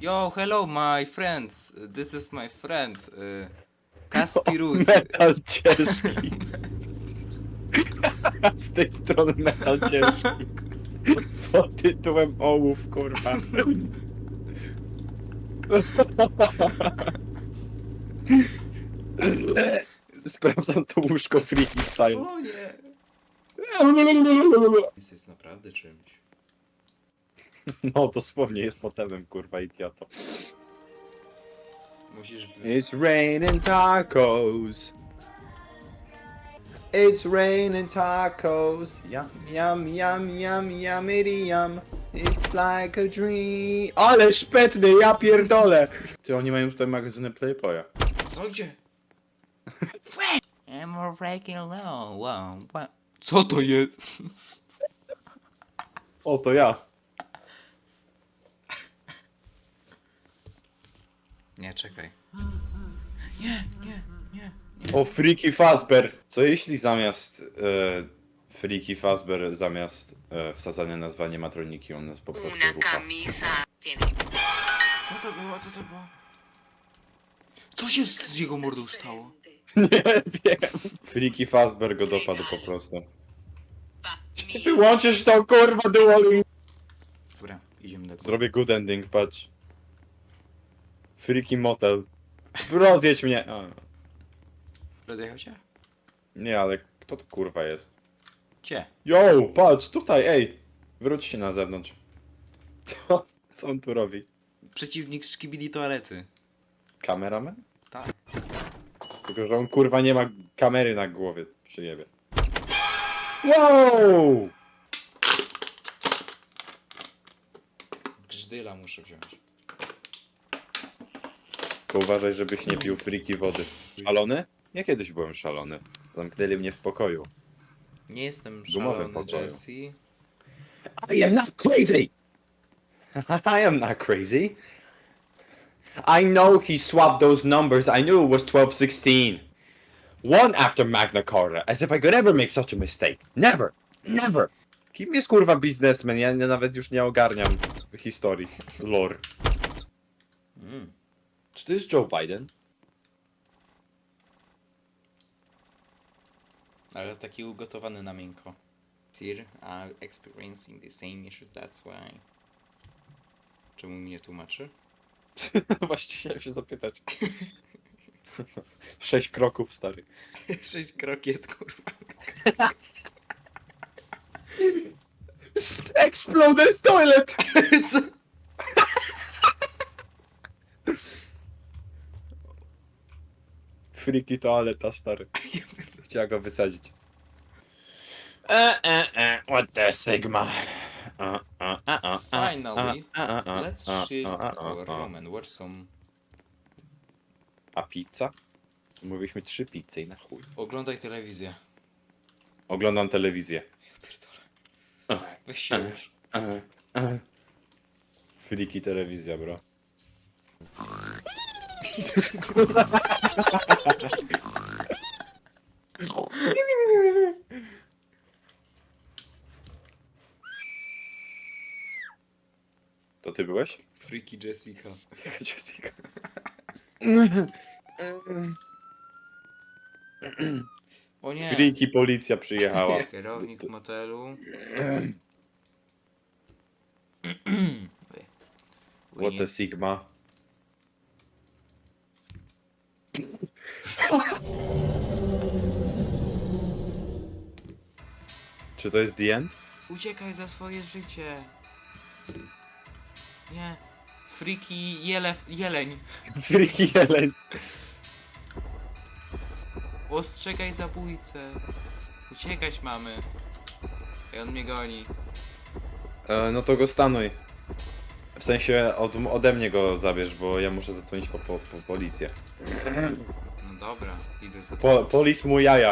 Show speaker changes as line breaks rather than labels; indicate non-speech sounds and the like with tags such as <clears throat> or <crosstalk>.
Yo, hello my friends. This is my friend. y, Kaspirus.
Metal ciężki. Z tej strony metal ciężki. Pod tytułem ołów, kurwa. Sprawdzam to łóżko freaky style.
O nie. This jest naprawdę czymś. <laughs>
No, dosłownie jest potemem, kurwa, idioto.
Musisz...
It's raining tacos. It's raining tacos. Yum, yum, yum, yum, yummy yum. It's like a dream. Ale szpetny, ja pierdolę! Ty, oni mają tutaj magazyny Playboya.
Co gdzie? <laughs> I'm breaking low. Wow. wow. Co to jest?
O, to ja.
Nie, czekaj. Nie, nie, nie.
O, Freaky Fazbear. Co jeśli zamiast e, Freaky Fazbear, zamiast e, wsadzania nazwy animatroniki, on nas po prostu
Una
rucha?
camisa tiene
Co to było? Co to było? Co się z z jego mordą stało? <laughs>
Nie wiem. Freaky Fazbear go dopadł po prostu.
pa
Ty
mi
wyłączysz to, kurwa, Duolingo!
Dobra, idziemy do
Zrobię good ending, patrz. Freaky Motel. Rozjedź mnie. A,
Rozjechał się?
nie, ale kto to kurwa jest?
Gdzie?
Yo, patrz, tutaj, ej. Wróć się na zewnątrz. <laughs> Co? Co on tu robi?
Przeciwnik szkibidi toalety.
Kameraman?
Tak.
Tylko, że on kurwa nie ma kamery na głowie. Przyjebie. Wow!
Grzdyla muszę wziąć.
Tylko uważaj, żebyś nie pił friki wody. Szalony? Ja kiedyś byłem szalony. Zamknęli mnie w pokoju.
Nie jestem
Gumowym
szalony,
pokoju.
Jesse.
I am not crazy. <laughs> I am not crazy. I know he swapped those numbers. I knew it was 1216. One after Magna Carta, as if I could ever make such a mistake. Never, never. Kim jest kurwa biznesmen? Ja nie- nawet już nie ogarniam historii. Lore.
Mm.
Czy to jest Joe Biden?
Ale taki ugotowany na miękko. Sir are experiencing the same issues, that's why. Czemu mi nie tłumaczy? <laughs>
Właśnie chciałem się zapytać. <laughs> Sześć kroków, stary. <laughs>
Sześć krokiet, kurwa.
Exploded toilet!
Co?
Freaky toaleta, stary. Chciała go wysadzić. E, e, e, what the sigma? A, a, a, a, a,
Finally,
a, a, a,
let's
a,
ship
a, a,
our
a.
ramen. Where's some...
A pizza? Mówiliśmy trzy pizze i na chuj.
Oglądaj telewizję.
Oglądam telewizję.
Pierdolę. Weź się już.
Freaky telewizja, bro. <laughs> To ty byłeś?
Freaky Jessica.
Jessica.
O nie!
Freaky policja przyjechała. <laughs>
Kierownik motelu.
What the Sigma? Czy to jest the end?
Uciekaj za swoje życie. Nie. Freaky jele, jeleń. <laughs>
Freaky jeleń.
Ostrzegaj zabójcę. Uciekać mamy. I on mnie goni.
E, no to go stanuj. W sensie od, ode mnie go zabierz, bo ja muszę zadzwonić po, po, po policję. <clears throat>
Dobra, idę za
Po, polis mu jaja.